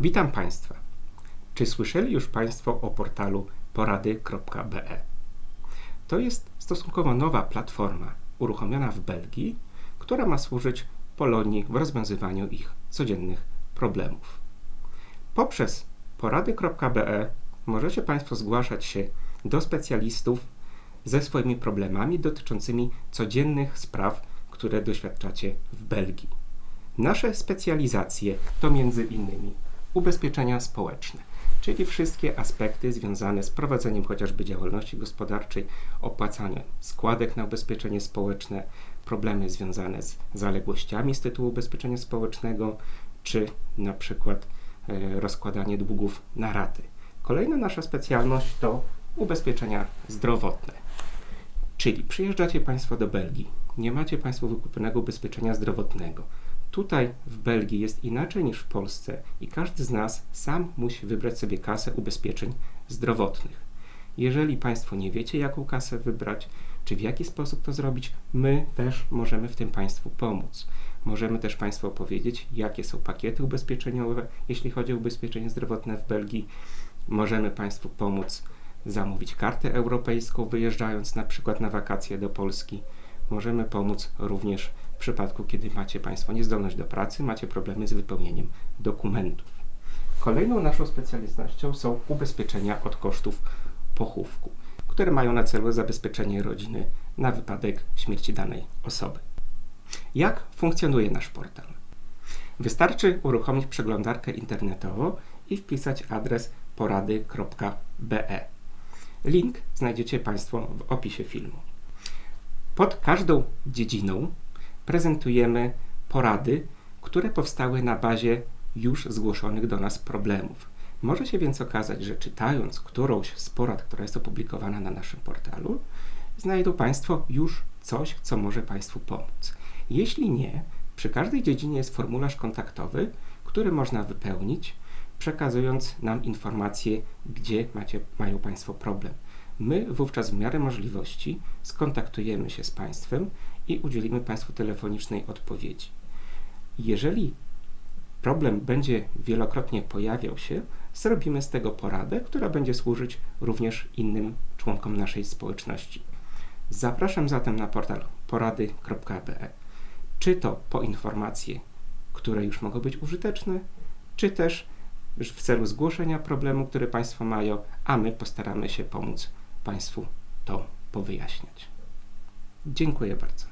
Witam Państwa. Czy słyszeli już Państwo o portalu porady.be? To jest stosunkowo nowa platforma uruchomiona w Belgii, która ma służyć Polonii w rozwiązywaniu ich codziennych problemów. Poprzez porady.be możecie Państwo zgłaszać się do specjalistów ze swoimi problemami dotyczącymi codziennych spraw, które doświadczacie w Belgii. Nasze specjalizacje to między innymi ubezpieczenia społeczne, czyli wszystkie aspekty związane z prowadzeniem chociażby działalności gospodarczej, opłacaniem składek na ubezpieczenie społeczne, problemy związane z zaległościami z tytułu ubezpieczenia społecznego, czy na przykład e, rozkładanie długów na raty. Kolejna nasza specjalność to ubezpieczenia zdrowotne. Czyli przyjeżdżacie Państwo do Belgii, nie macie Państwo wykupionego ubezpieczenia zdrowotnego. Tutaj w Belgii jest inaczej niż w Polsce i każdy z nas sam musi wybrać sobie kasę ubezpieczeń zdrowotnych. Jeżeli Państwo nie wiecie, jaką kasę wybrać, czy w jaki sposób to zrobić, my też możemy w tym Państwu pomóc. Możemy też Państwu opowiedzieć, jakie są pakiety ubezpieczeniowe, jeśli chodzi o ubezpieczenie zdrowotne w Belgii. Możemy Państwu pomóc zamówić kartę europejską, wyjeżdżając na przykład na wakacje do Polski. Możemy pomóc również w przypadku, kiedy macie Państwo niezdolność do pracy, macie problemy z wypełnieniem dokumentów. Kolejną naszą specjalnością są ubezpieczenia od kosztów pochówku, które mają na celu zabezpieczenie rodziny na wypadek śmierci danej osoby. Jak funkcjonuje nasz portal? Wystarczy uruchomić przeglądarkę internetową i wpisać adres porady.be. Link znajdziecie Państwo w opisie filmu. Pod każdą dziedziną prezentujemy porady, które powstały na bazie już zgłoszonych do nas problemów. Może się więc okazać, że czytając którąś z porad, która jest opublikowana na naszym portalu, znajdą Państwo już coś, co może Państwu pomóc. Jeśli nie, przy każdej dziedzinie jest formularz kontaktowy, który można wypełnić, przekazując nam informacje, gdzie macie, mają Państwo problem. My wówczas w miarę możliwości skontaktujemy się z Państwem i udzielimy Państwu telefonicznej odpowiedzi. Jeżeli problem będzie wielokrotnie pojawiał się, zrobimy z tego poradę, która będzie służyć również innym członkom naszej społeczności. Zapraszam zatem na portal porady.be. Czy to po informacje, które już mogą być użyteczne, czy też w celu zgłoszenia problemu, który Państwo mają, a my postaramy się pomóc Państwu to powyjaśniać. Dziękuję bardzo.